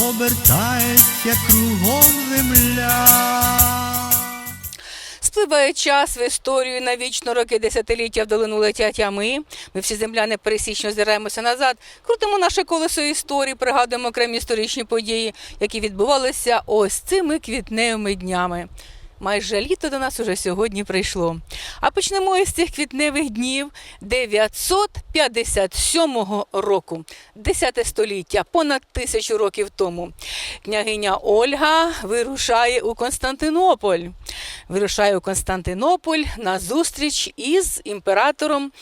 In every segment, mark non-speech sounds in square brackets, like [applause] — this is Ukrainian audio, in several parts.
обертається кругом земля. Спливає час в історію навічно роки десятиліття в долину летять, а ми, ми всі земляни пересічно озираємося назад, крутимо наше колесо історії, пригадуємо окремі історичні події, які відбувалися ось цими квітневими днями. Майже літо до нас уже сьогодні прийшло. А почнемо із цих квітневих днів 957 року, 10 століття, понад тисячу років тому. Княгиня Ольга вирушає у Константинополь. Вирушає у Константинополь на зустріч із імператором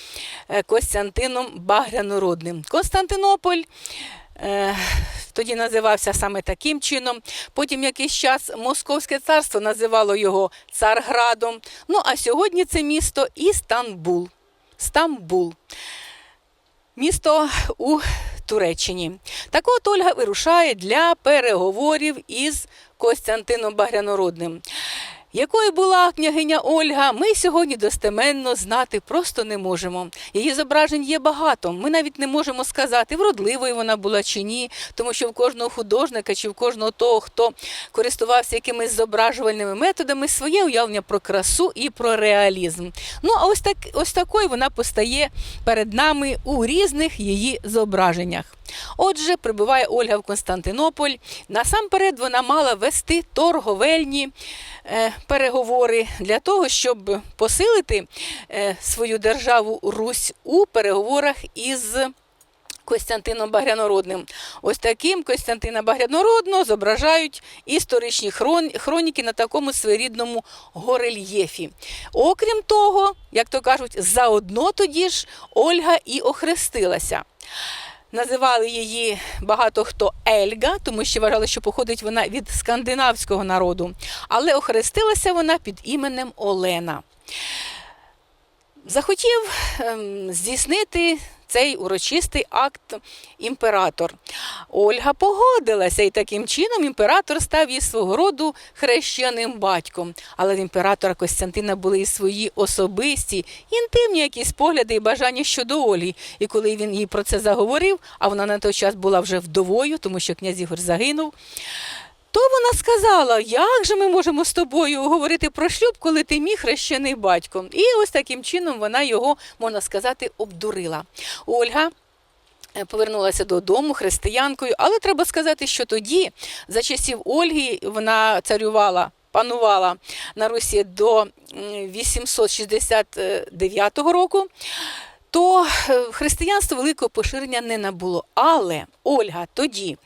е, Костянтином Багрянородним. Константинополь. Е, Тоді називався саме таким чином. Потім якийсь час Московське царство називало його Царградом. Ну а сьогодні це місто Істанбул. Стамбул. Місто у Туреччині. Так от Ольга вирушає для переговорів із Костянтином Багрянородним. Якою була княгиня Ольга, ми сьогодні достеменно знати просто не можемо. Її зображень є багато. Ми навіть не можемо сказати, вродливою вона була чи ні, тому що в кожного художника чи в кожного того, хто користувався якимись зображувальними методами, своє уявлення про красу і про реалізм. Ну а ось так, ось такою вона постає перед нами у різних її зображеннях. Отже, прибуває Ольга в Константинополь. Насамперед вона мала вести торговельні е, переговори для того, щоб посилити е, свою державу Русь у переговорах із. Костянтином Багрянородним. Ось таким Костянтина Багрянородного зображають історичні хроніки на такому своєрідному горельєфі. Окрім того, як то кажуть, заодно тоді ж Ольга і охрестилася. Називали її багато хто Ельга, тому що вважали, що походить вона від скандинавського народу. Але охрестилася вона під іменем Олена. Захотів ем, здійснити цей урочистий акт імператор. Ольга погодилася, і таким чином імператор став їй свого роду хрещеним батьком. Але в імператора Костянтина були і свої особисті, інтимні якісь погляди і бажання щодо Ольги. І коли він їй про це заговорив, а вона на той час була вже вдовою, тому що князь Ігор загинув. То вона сказала, як же ми можемо з тобою говорити про шлюб, коли ти мій хрещений батько. І ось таким чином вона його, можна сказати, обдурила. Ольга е, повернулася додому християнкою, але треба сказати, що тоді, за часів Ольги, вона царювала. Панувала на Русі до 869 року, то е, християнство великого поширення не набуло. Але Ольга тоді,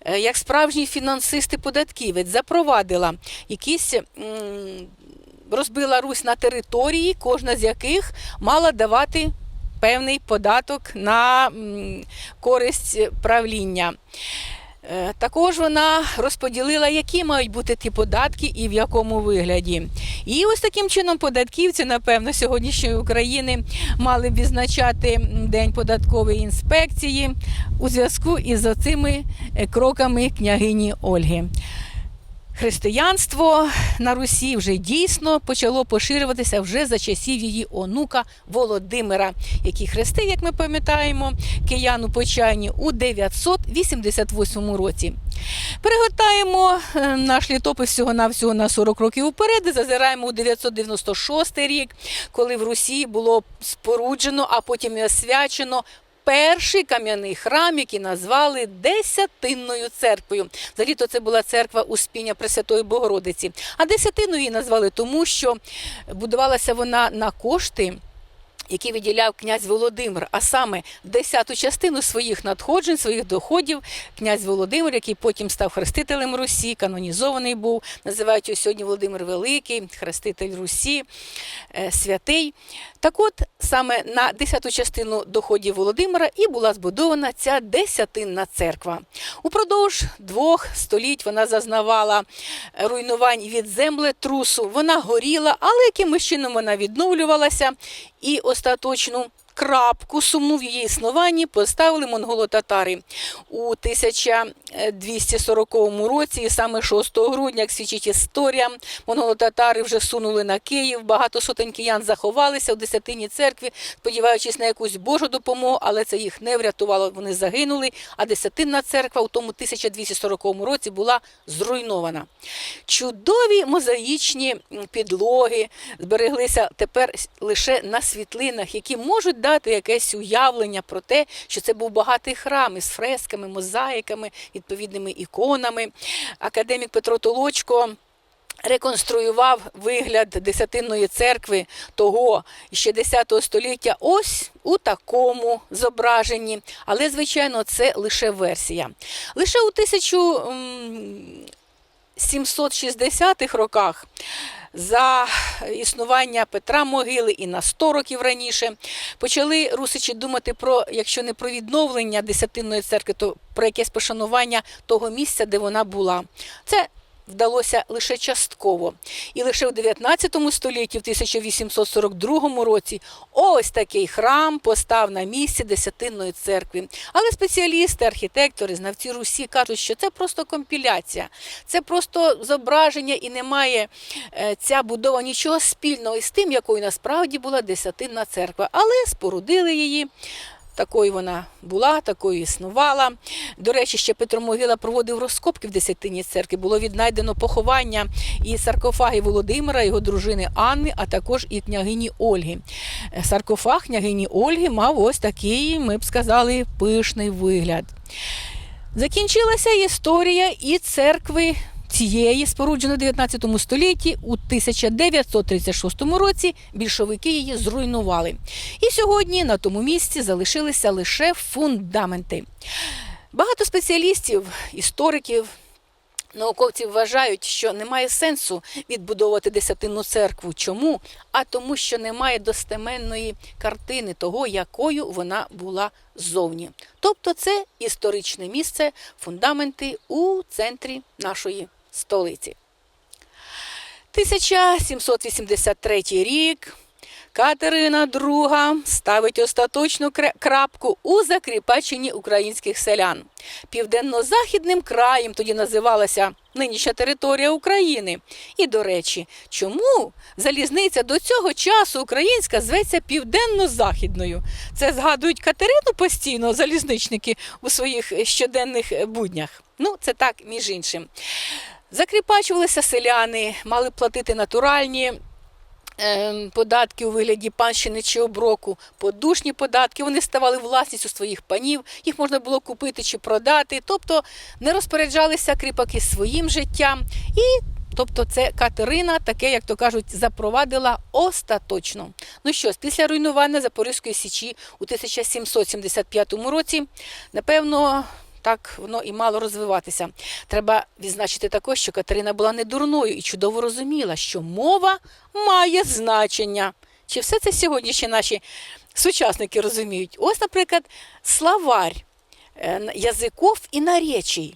е, як справжній фінансист і податківець, запровадила якісь. Розбила Русь на території, кожна з яких мала давати певний податок на користь правління. Е, Також вона розподілила, які мають бути ті податки і в якому вигляді. І ось таким чином податківці, напевно, сьогоднішньої України мали б відзначати День податкової інспекції у зв'язку із оцими е, кроками княгині Ольги. Християнство на Русі вже дійсно почало поширюватися вже за часів її онука Володимира, який хрестив, як ми пам'ятаємо, кияну Почайні у 988 році. Перегортаємо е, наш літопис всього-навсього на 40 років уперед зазираємо у 996 рік, коли в Русі було споруджено, а потім освячено перший кам'яний храм, який назвали Десятинною церквою. Взагалі то це була церква Успіння Пресвятої Богородиці. А десятиною її назвали тому, що будувалася вона на кошти. який виділяв князь Володимир, а саме десяту частину своїх надходжень, своїх доходів, князь Володимир, який потім став хрестителем Русі, канонізований був, називають його сьогодні Володимир Великий, хреститель Русі, е, святий. Так от саме на десяту частину доходів Володимира і була збудована ця десятинна церква. Упродовж двох століть вона зазнавала руйнувань від землетрусу. Вона горіла, але якимось чином вона відновлювалася і остаточну. Крапку сумну в її існуванні поставили монголо-татари у 1240 році, і саме 6 грудня, як свідчить історія, монголо-татари вже сунули на Київ. Багато сотень киян заховалися у десятині церкві, сподіваючись на якусь Божу допомогу, але це їх не врятувало. Вони загинули. А десятинна церква у тому 1240 році була зруйнована. Чудові мозаїчні підлоги збереглися тепер лише на світлинах, які можуть дати якесь уявлення про те, що це був багатий храм із фресками, мозаїками, відповідними іконами. Академік Петро Толочко. Реконструював вигляд десятинної церкви того ще 10 століття ось у такому зображенні. Але, звичайно, це лише версія. Лише у 1760-х роках за існування Петра Могили і на 100 років раніше почали русичі думати про, якщо не про відновлення десятинної церкви, то про якесь пошанування того місця, де вона була. Це вдалося лише частково. І лише у 19 столітті, в 1842 році, ось такий храм постав на місці Десятинної церкви. Але спеціалісти, архітектори, знавці Русі кажуть, що це просто компіляція, це просто зображення і немає е, ця будова нічого спільного із тим, якою насправді була Десятинна церква. Але спорудили її. Такою вона була, такою існувала. До речі, ще Петро Могила проводив розкопки в Десятині церкві. Було віднайдено поховання і саркофаги Володимира, його дружини Анни, а також і княгині Ольги. Саркофаг княгині Ольги мав ось такий, ми б сказали, пишний вигляд. Закінчилася історія і церкви цієї, спорудженої в 19 столітті, у 1936 році більшовики її зруйнували. І сьогодні на тому місці залишилися лише фундаменти. Багато спеціалістів, істориків, Науковці вважають, що немає сенсу відбудовувати десятинну церкву. Чому? А тому, що немає достеменної картини того, якою вона була ззовні. Тобто це історичне місце, фундаменти у центрі нашої столиці. 1783 рік. Катерина II ставить остаточну крапку у закріпаченні українських селян. Південно-західним краєм тоді називалася нинішня територія України. І, до речі, чому залізниця до цього часу українська зветься південно-західною? Це згадують Катерину постійно, залізничники у своїх щоденних буднях. Ну, це так, між іншим. Закріпачувалися селяни, мали платити натуральні ем, податки у вигляді панщини чи оброку, подушні податки, вони ставали власністю своїх панів, їх можна було купити чи продати, тобто не розпоряджалися кріпаки своїм життям. І Тобто це Катерина, таке, як то кажуть, запровадила остаточно. Ну що ж, після руйнування Запорізької січі у 1775 році, напевно, так воно і мало розвиватися. Треба відзначити також, що Катерина була не дурною і чудово розуміла, що мова має значення. Чи все це сьогодні ще наші сучасники розуміють? Ось, наприклад, словарь е, язиков і наречій.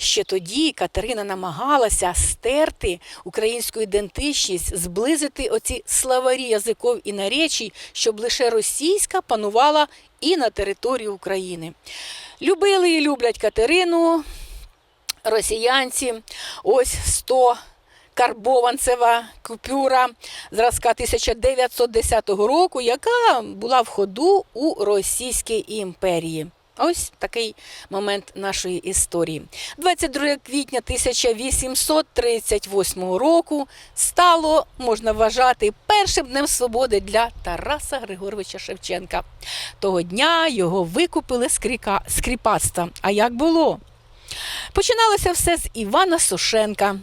Ще тоді Катерина намагалася стерти українську ідентичність, зблизити оці словарі язиков і наречій, щоб лише російська панувала і на території України. Любили і люблять Катерину, росіянці. Ось 100 карбованцева купюра зразка 1910 року, яка була в ходу у Російській імперії. Ось такий момент нашої історії. 22 квітня 1838 року стало, можна вважати, першим днем свободи для Тараса Григоровича Шевченка. Того дня його викупили з кріпацтва. А як було? Починалося все з Івана Сушенка.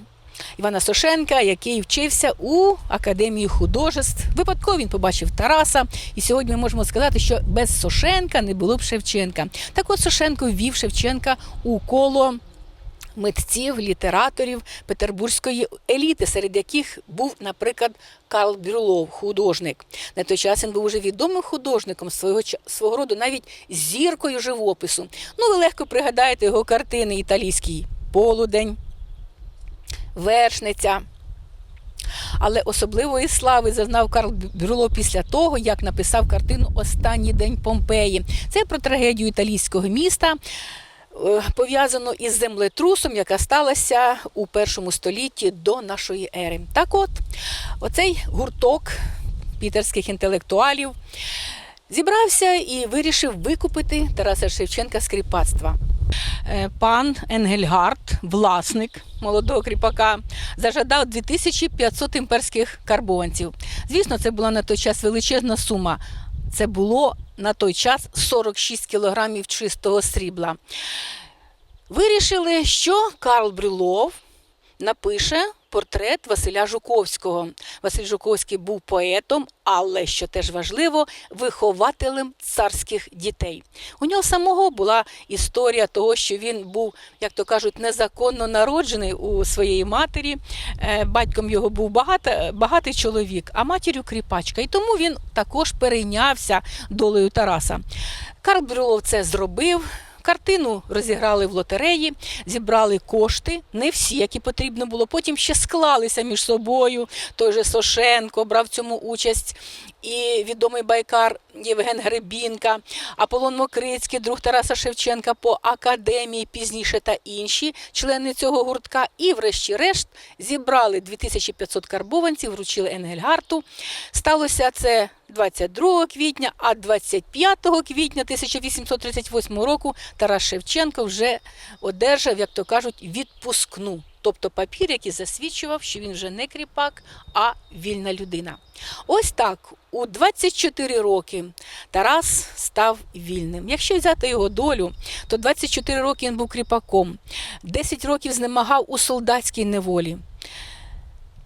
Івана Сошенка, який вчився у Академії художеств. Випадково він побачив Тараса, і сьогодні ми можемо сказати, що без Сошенка не було б Шевченка. Так от Сошенко ввів Шевченка у коло митців, літераторів петербурзької еліти, серед яких був, наприклад, Карл Брюлов, художник. На той час він був уже відомим художником свого свого роду, навіть зіркою живопису. Ну, ви легко пригадаєте його картини італійський полудень, вершниця. Але особливої слави зазнав Карл Брюло після того, як написав картину Останній день Помпеї. Це про трагедію італійського міста, е, пов'язано із землетрусом, яка сталася у першому столітті до нашої ери. Так от, оцей гурток пітерських інтелектуалів зібрався і вирішив викупити Тараса Шевченка з кріпацтва. Е, Пан Енгельгард, власник молодого кріпака, зажадав 2500 імперських карбованців. Звісно, це була на той час величезна сума. Це було на той час 46 кілограмів чистого срібла. Вирішили, що Карл Брюлов напише портрет Василя Жуковського. Василь Жуковський був поетом, але що теж важливо, вихователем царських дітей. У нього самого була історія того, що він був, як то кажуть, незаконно народжений у своєї матері. Е, Батьком його був багато, багатий чоловік, а матір'ю кріпачка. І тому він також перейнявся долею Тараса. Карл Брюлов це зробив. Картину розіграли в лотереї, зібрали кошти, не всі, які потрібно було. Потім ще склалися між собою. Той же Сошенко брав цьому участь, і відомий байкар Євген Гребінка, Аполлон Мокрицький, друг Тараса Шевченка по академії, пізніше та інші члени цього гуртка. І, врешті-решт, зібрали 2500 карбованців, вручили Енгельгарту. Сталося це 22 квітня, а 25 квітня 1838 року Тарас Шевченко вже одержав, як то кажуть, відпускну. Тобто папір, який засвідчував, що він вже не кріпак, а вільна людина. Ось так, у 24 роки Тарас став вільним. Якщо взяти його долю, то 24 роки він був кріпаком, 10 років знемагав у солдатській неволі.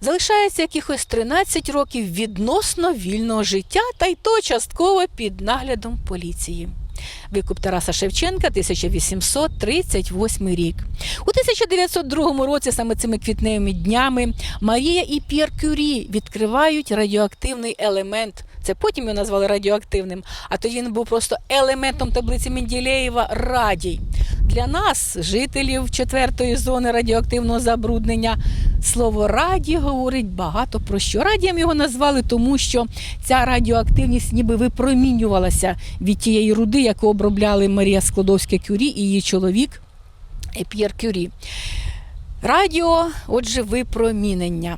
Залишається якихось 13 років відносно вільного життя, та й то частково під наглядом поліції. Викуп Тараса Шевченка, 1838 рік. У 1902 році, саме цими квітневими днями, Марія і П'єр Кюрі відкривають радіоактивний елемент. Це потім його назвали радіоактивним, а тоді він був просто елементом таблиці Менділеєва радій. Для нас, жителів четвертої зони радіоактивного забруднення, слово радій говорить багато про що. Радієм його назвали, тому що ця радіоактивність ніби випромінювалася від тієї руди, яку обробляли Марія Складовська Кюрі і її чоловік П'єр Кюрі. Радіо, отже, випромінення.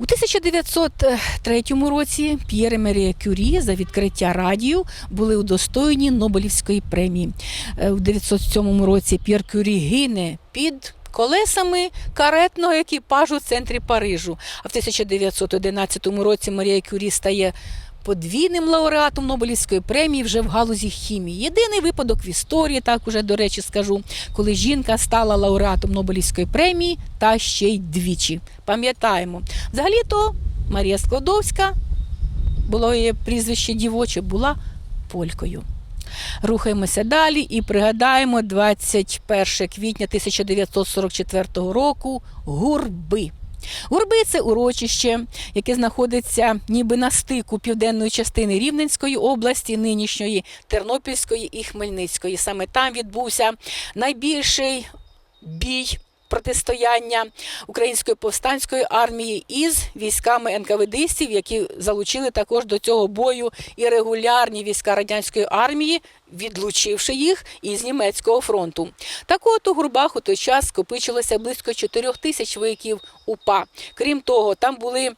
У 1903 році П'єр і Марія Кюрі за відкриття радіо були удостоєні Нобелівської премії. Е, У 1907 році П'єр Кюрі гине під колесами каретного екіпажу в центрі Парижу. А в 1911 році Марія Кюрі стає подвійним лауреатом Нобелівської премії вже в галузі хімії. Єдиний випадок в історії, так уже до речі скажу, коли жінка стала лауреатом Нобелівської премії та ще й двічі. Пам'ятаємо, взагалі-то Марія Складовська, було її прізвище дівоче, була полькою. Рухаємося далі і пригадаємо 21 квітня 1944 року гурби. Гурби це урочище, яке знаходиться ніби на стику південної частини Рівненської області, нинішньої Тернопільської і Хмельницької. Саме там відбувся найбільший бій. Протистояння української повстанської армії із військами НКВДистів, які залучили також до цього бою і регулярні війська радянської армії, відлучивши їх із німецького фронту. Так от у гурбах у той час скопичилося близько 4 тисяч вояків УПА. Крім того, там були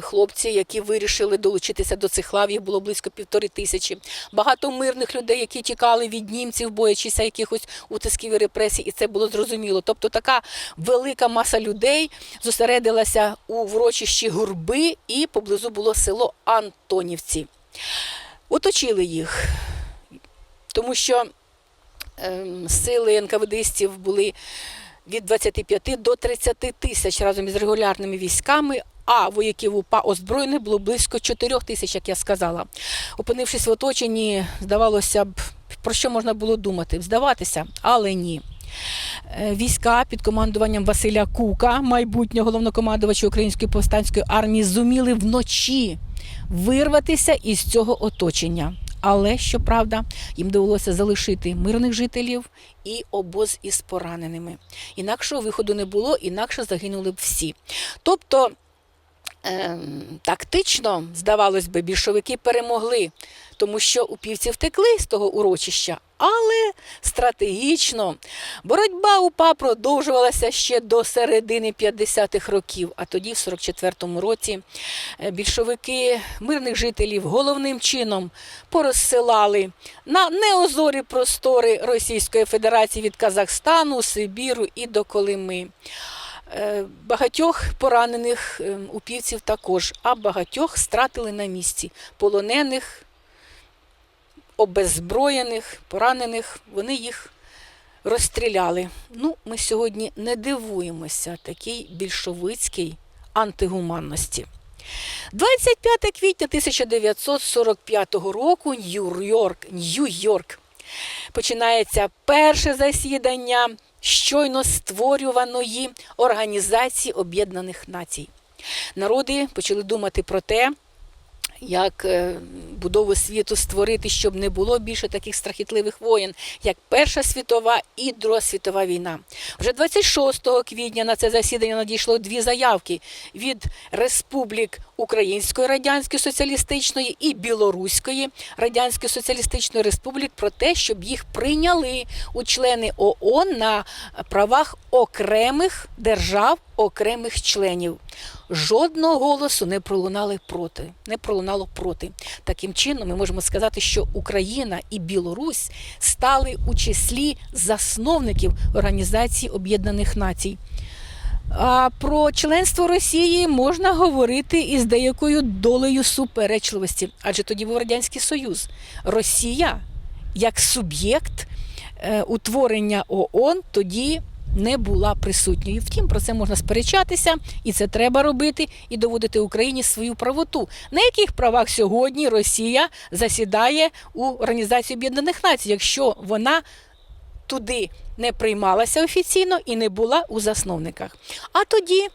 хлопці, які вирішили долучитися до цих лав, їх було близько півтори тисячі. Багато мирних людей, які тікали від німців, боячися якихось утисків і репресій, і це було зрозуміло. Тобто така велика маса людей зосередилася у врочищі гурби, і поблизу було село Антонівці. Оточили їх, тому що ем, сили НКВДистів були від 25 до 30 тисяч разом із регулярними військами. А вояків УПА озброєних було близько 4 тисяч, як я сказала. Опинившись в оточенні, здавалося б, про що можна було думати? Здаватися, але ні. Е, Війська під командуванням Василя Кука, майбутнього головнокомандувача Української повстанської армії, зуміли вночі вирватися із цього оточення. Але щоправда, їм довелося залишити мирних жителів і обоз із пораненими. Інакшого виходу не було, інакше загинули б всі. Тобто тактично, здавалось би, більшовики перемогли, тому що упівці втекли з того урочища, але стратегічно боротьба УПА продовжувалася ще до середини 50-х років. А тоді, в 44-му році, е, більшовики мирних жителів головним чином порозсилали на неозорі простори Російської Федерації від Казахстану, Сибіру і до Колими. Е, Багатьох поранених е, упівців також, а багатьох стратили на місці. Полонених, обеззброєних, поранених, вони їх розстріляли. Ну, ми сьогодні не дивуємося такій більшовицькій антигуманності. 25 квітня 1945 року Нью-Йорк, Нью-Йорк починається перше засідання щойно створюваної Організації Об'єднаних Націй. Народи почали думати про те, як е, будову світу створити, щоб не було більше таких страхітливих воєн, як Перша світова і Друга світова війна. Вже 26 квітня на це засідання надійшло дві заявки від республік Української Радянської Соціалістичної і Білоруської Радянської Соціалістичної Республік про те, щоб їх прийняли у члени ООН на правах окремих держав, окремих членів. Жодного голосу не пролунали проти, не пролунало проти. Таким чином, ми можемо сказати, що Україна і Білорусь стали у числі засновників Організації Об'єднаних Націй. А про членство Росії можна говорити із деякою долею суперечливості, адже тоді був Радянський Союз. Росія як суб'єкт е, утворення ООН тоді не була присутньою. Втім, про це можна сперечатися, і це треба робити, і доводити Україні свою правоту. На яких правах сьогодні Росія засідає у Організації Об'єднаних Націй, якщо вона туди не приймалася офіційно і не була у засновниках. А тоді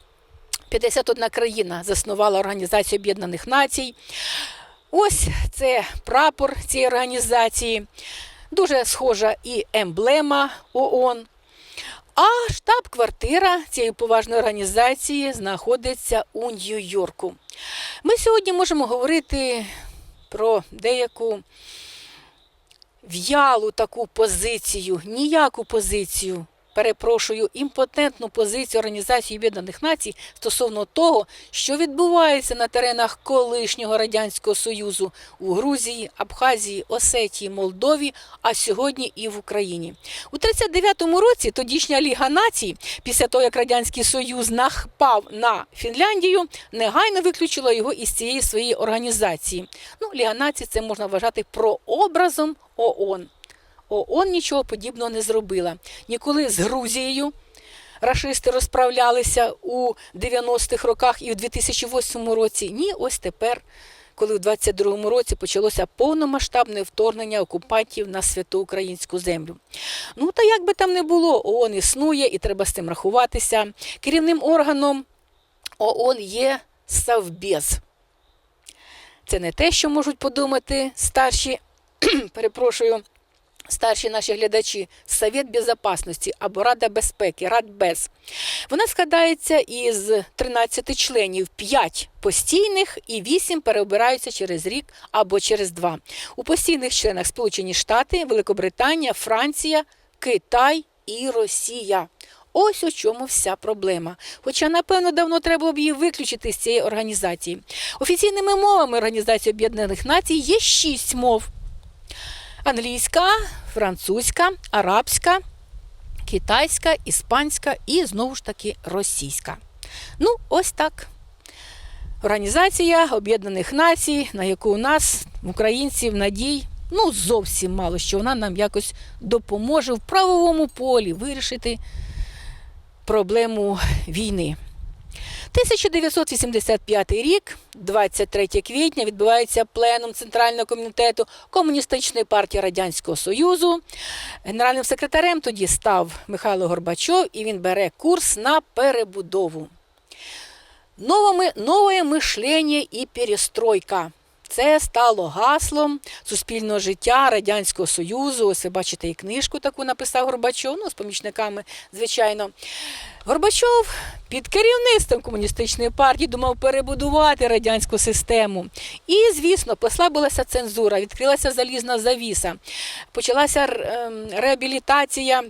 51 країна заснувала Організацію Об'єднаних Націй. Ось це прапор цієї організації, дуже схожа і емблема ООН. А штаб-квартира цієї поважної організації знаходиться у Нью-Йорку. Ми сьогодні можемо говорити про деяку в'ялу таку позицію, ніяку позицію, перепрошую, імпотентну позицію Організації Об'єднаних Націй стосовно того, що відбувається на теренах колишнього Радянського Союзу у Грузії, Абхазії, Осетії, Молдові, а сьогодні і в Україні. У 39-му році тодішня Ліга націй, після того як Радянський Союз напав на Фінляндію, негайно виключила його із цієї своєї організації. Ну, Ліга націй це можна вважати прообразом ООН. ООН нічого подібного не зробила. Ніколи з Грузією рашисти розправлялися у 90-х роках і в 2008 році. Ні, ось тепер, коли в 22-му році почалося повномасштабне вторгнення окупантів на святу українську землю. Ну та як би там не було, ООН існує і треба з цим рахуватися. Керівним органом ООН є Совбез. Це не те, що можуть подумати старші, [clears throat] перепрошую, старші наші глядачі, Совет Безопасності або Рада безпеки, Радбез. Вона складається із 13 членів, 5 постійних і 8 переобираються через рік або через два. У постійних членах Сполучені Штати, Великобританія, Франція, Китай і Росія. Ось у чому вся проблема. Хоча, напевно, давно треба б її виключити з цієї організації. Офіційними мовами Організації Об'єднаних Націй є шість мов: англійська, французька, арабська, китайська, іспанська і знову ж таки російська. Ну, ось так. Організація Об'єднаних Націй, на яку у нас, українців, надій, ну зовсім мало, що вона нам якось допоможе в правовому полі вирішити проблему війни. 1985 рік, 23 квітня, відбувається пленум Центрального комітету Комуністичної партії Радянського Союзу. Генеральним секретарем тоді став Михайло Горбачов, і він бере курс на перебудову. Нове мишлення і перестройка. Це стало гаслом суспільного життя Радянського Союзу. Ось ви бачите і книжку таку написав Горбачов, ну, з помічниками, звичайно. Горбачов під керівництвом комуністичної партії думав перебудувати радянську систему. І, звісно, послабилася цензура, відкрилася залізна завіса, почалася ем, реабілітація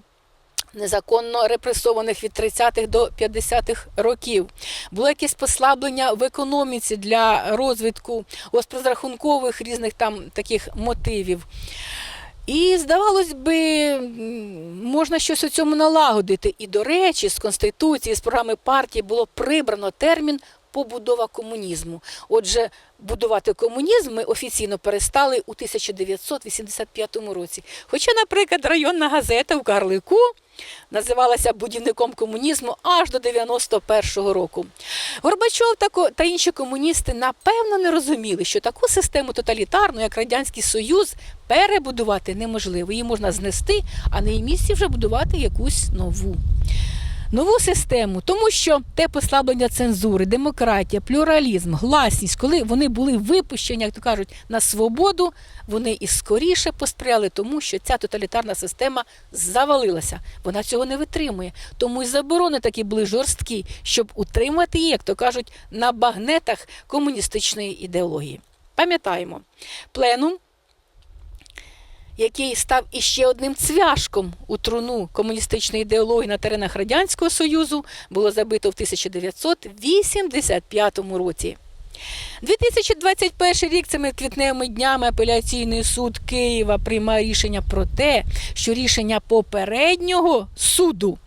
незаконно репресованих від 30-х до 50-х років. Було якесь послаблення в економіці для розвитку розрахункових різних там таких мотивів. І, здавалось би, можна щось у цьому налагодити. І, до речі, з Конституції, з програми партії було прибрано термін побудова комунізму. Отже, будувати комунізм ми офіційно перестали у 1985 році. Хоча, наприклад, районна газета в Карлику називалася будівником комунізму аж до 91-го року. Горбачов та інші комуністи напевно не розуміли, що таку систему тоталітарну, як Радянський Союз, перебудувати неможливо. Її можна знести, а на її місці вже будувати якусь нову. Нову систему, тому що те послаблення цензури, демократія, плюралізм, гласність, коли вони були випущені, як то кажуть, на свободу, вони і скоріше посприяли тому, що ця тоталітарна система завалилася. Вона цього не витримує. Тому й заборони такі були жорсткі, щоб утримати її, як то кажуть, на багнетах комуністичної ідеології. Пам'ятаємо, пленум який став іще одним цвяшком у труну комуністичної ідеології на теренах Радянського Союзу, було забито в 1985 році. 2021 рік цими квітневими днями апеляційний суд Києва приймає рішення про те, що рішення попереднього суду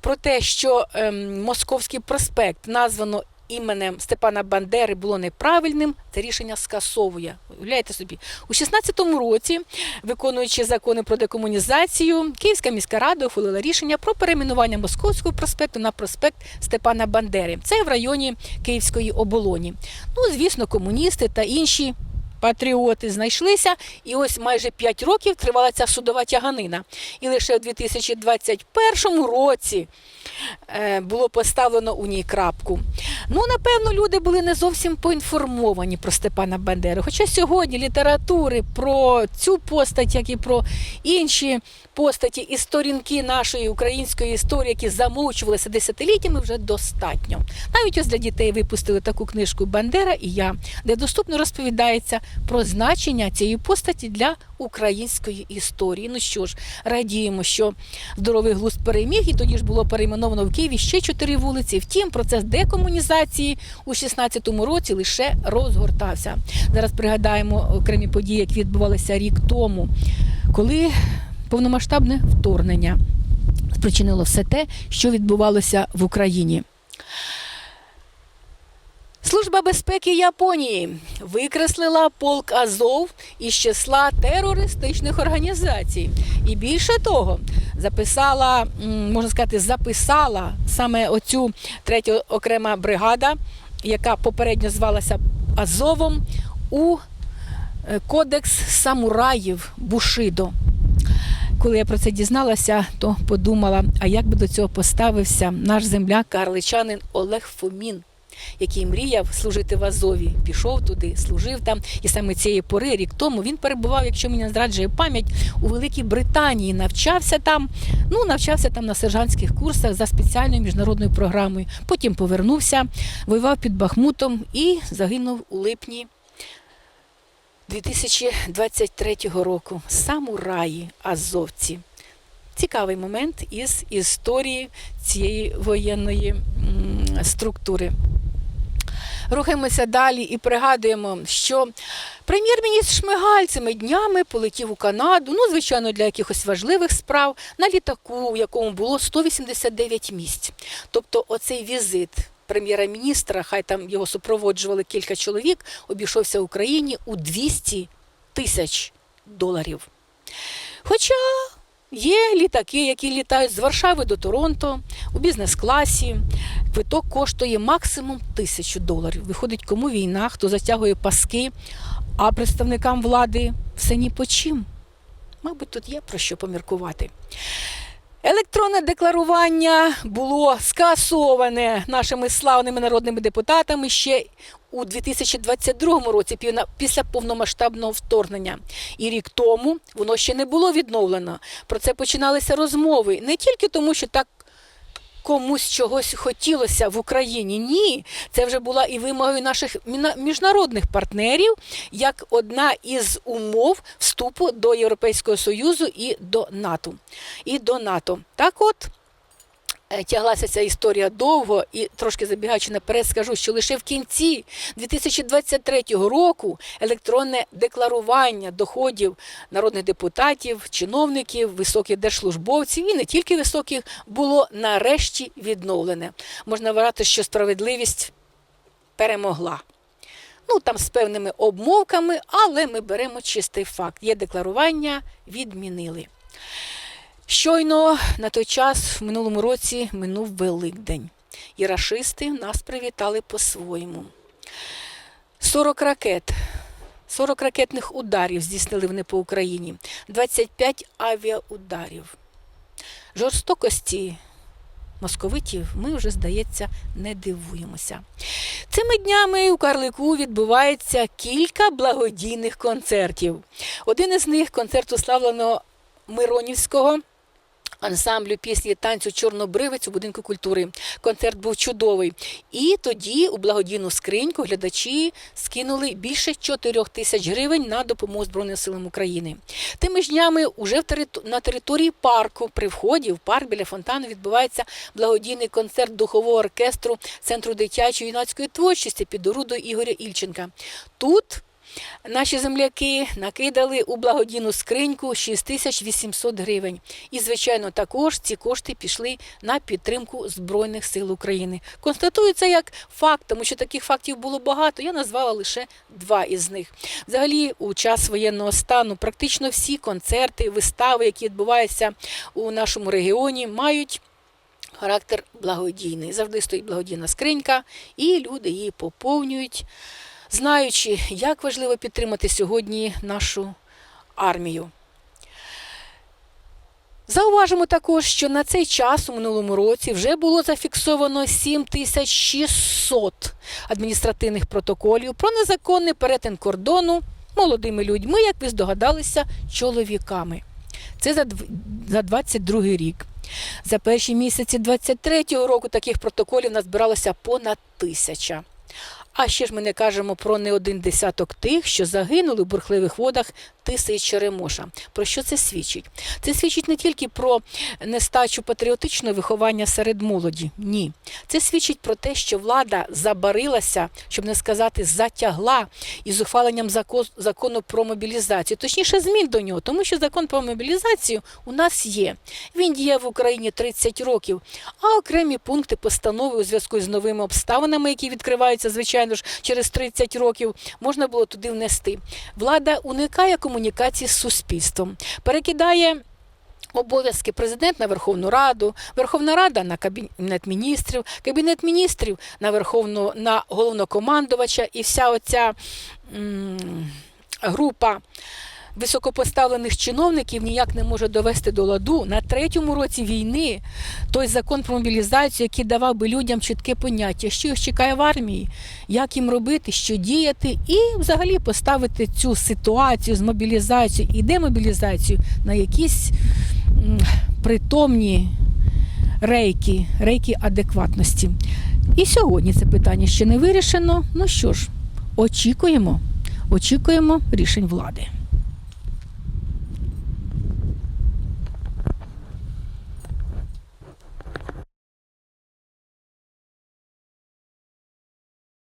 про те, що ем, Московський проспект названо іменем Степана Бандери було неправильним, це рішення скасовує. Уявляєте собі, у 16-му році, виконуючи закони про декомунізацію, Київська міська рада ухвалила рішення про перейменування Московського проспекту на проспект Степана Бандери. Це в районі Київської оболоні. Ну, звісно, комуністи та інші. Патріоти знайшлися, і ось майже 5 років тривала ця судова тяганина. І лише у 2021 році е, було поставлено у ній крапку. Ну, напевно, люди були не зовсім поінформовані про Степана Бандеру. Хоча сьогодні літератури про цю постать, як і про інші постаті і сторінки нашої української історії, які замовчувалися десятиліттями, вже достатньо. Навіть ось для дітей випустили таку книжку Бандера і я, де доступно розповідається про значення цієї постаті для української історії. Ну що ж, радіємо, що здоровий глузд переміг, і тоді ж було перейменовано в Києві ще чотири вулиці. Втім, процес декомунізації у 16-му році лише розгортався. Зараз пригадаємо окремі події, які відбувалися рік тому, коли повномасштабне вторгнення спричинило все те, що відбувалося в Україні. Служба безпеки Японії викреслила полк Азов із числа терористичних організацій. І більше того, записала, можна сказати, записала саме оцю третя окрема бригада, яка попередньо звалася Азовом, у е, кодекс самураїв Бушидо. Коли я про це дізналася, то подумала, а як би до цього поставився наш земляк, карличанин Олег Фомін, який мріяв служити в Азові, пішов туди, служив там. І саме цієї пори, рік тому, він перебував, якщо мені зраджує пам'ять, у Великій Британії, навчався там, ну, навчався там на сержантських курсах за спеціальною міжнародною програмою. Потім повернувся, воював під Бахмутом і загинув у липні 2023 року. Самураї азовці. Цікавий момент із історії цієї воєнної структури. Рухаємося далі і пригадуємо, що прем'єр-міністр Шмигаль цими днями полетів у Канаду, ну, звичайно, для якихось важливих справ, на літаку, у якому було 189 місць. Тобто, оцей візит прем'єра-міністра, хай там його супроводжували кілька чоловік, обійшовся Україні у 200 тисяч доларів. Хоча Є літаки, які літають з Варшави до Торонто у бізнес-класі. Квиток коштує максимум тисячу доларів. Виходить, кому війна, хто затягує паски, а представникам влади все ні по чим. Мабуть, тут є про що поміркувати. Електронне декларування було скасоване нашими славними народними депутатами ще у 2022 році, після повномасштабного вторгнення. І рік тому воно ще не було відновлено. Про це починалися розмови не тільки тому, що так комусь чогось хотілося в Україні. Ні, це вже була і вимогою наших міжнародних партнерів як одна із умов вступу до Європейського Союзу і до НАТО. І до НАТО. Так от. Е, Тяглася ця історія довго і трошки забігаючи наперед, скажу, що лише в кінці 2023 року електронне декларування доходів народних депутатів, чиновників, високих держслужбовців і не тільки високих було нарешті відновлене. Можна вважати, що справедливість перемогла. Ну там з певними обмовками, але ми беремо чистий факт. Є декларування, відмінили. Щойно на той час, в минулому році, минув Великдень. І рашисти нас привітали по-своєму. 40 ракет, 40 ракетних ударів здійснили вони по Україні, 25 авіаударів. Жорстокості московитів ми вже, здається, не дивуємося. Цими днями у Карлику відбувається кілька благодійних концертів. Один із них концерт уславленого Миронівського. Ансамблю пісні танцю Чорнобривець у будинку культури. Концерт був чудовий. І тоді у благодійну скриньку глядачі скинули більше 4 тисяч гривень на допомогу Збройним силам України. Тими ж днями уже на території парку при вході в парк біля фонтану відбувається благодійний концерт духового оркестру Центру дитячої юнацької творчості під орудою Ігоря Ільченка. Тут Наші земляки накидали у благодійну скриньку 6800 гривень. І, звичайно, також ці кошти пішли на підтримку Збройних сил України. Констатується як факт, тому що таких фактів було багато. Я назвала лише два із них. Взагалі, у час воєнного стану практично всі концерти, вистави, які відбуваються у нашому регіоні, мають. Характер благодійний. Завжди стоїть благодійна скринька, і люди її поповнюють знаючи, як важливо підтримати сьогодні нашу армію. Зауважимо також, що на цей час у минулому році вже було зафіксовано 7600 адміністративних протоколів про незаконний перетин кордону молодими людьми, як ви здогадалися, чоловіками. Це за дв- за 22 рік. За перші місяці 23-го року таких протоколів назбиралося понад тисяча. А ще ж ми не кажемо про не один десяток тих, що загинули в бурхливих водах Тиси і Черемоша. Про що це свідчить? Це свідчить не тільки про нестачу патріотичного виховання серед молоді. Ні. Це свідчить про те, що влада забарилася, щоб не сказати, затягла із ухваленням закону про мобілізацію, точніше, змін до нього, тому що закон про мобілізацію у нас є. Він діє в Україні 30 років, а окремі пункти постанови у зв'язку з новими обставинами, які відкриваються, звичайно ж, через 30 років, можна було туди внести. Влада уникає комунікації з суспільством, перекидає. Обов'язки президент на Верховну Раду, Верховна Рада на Кабінет міністрів, Кабінет міністрів на Верховну на головнокомандувача і вся оця м, група високопоставлених чиновників ніяк не може довести до ладу на третьому році війни той закон про мобілізацію, який давав би людям чітке поняття, що їх чекає в армії, як їм робити, що діяти, і взагалі поставити цю ситуацію з мобілізацією і демобілізацією на якісь притомні рейки, рейки адекватності. І сьогодні це питання ще не вирішено. Ну що ж, очікуємо, очікуємо рішень влади.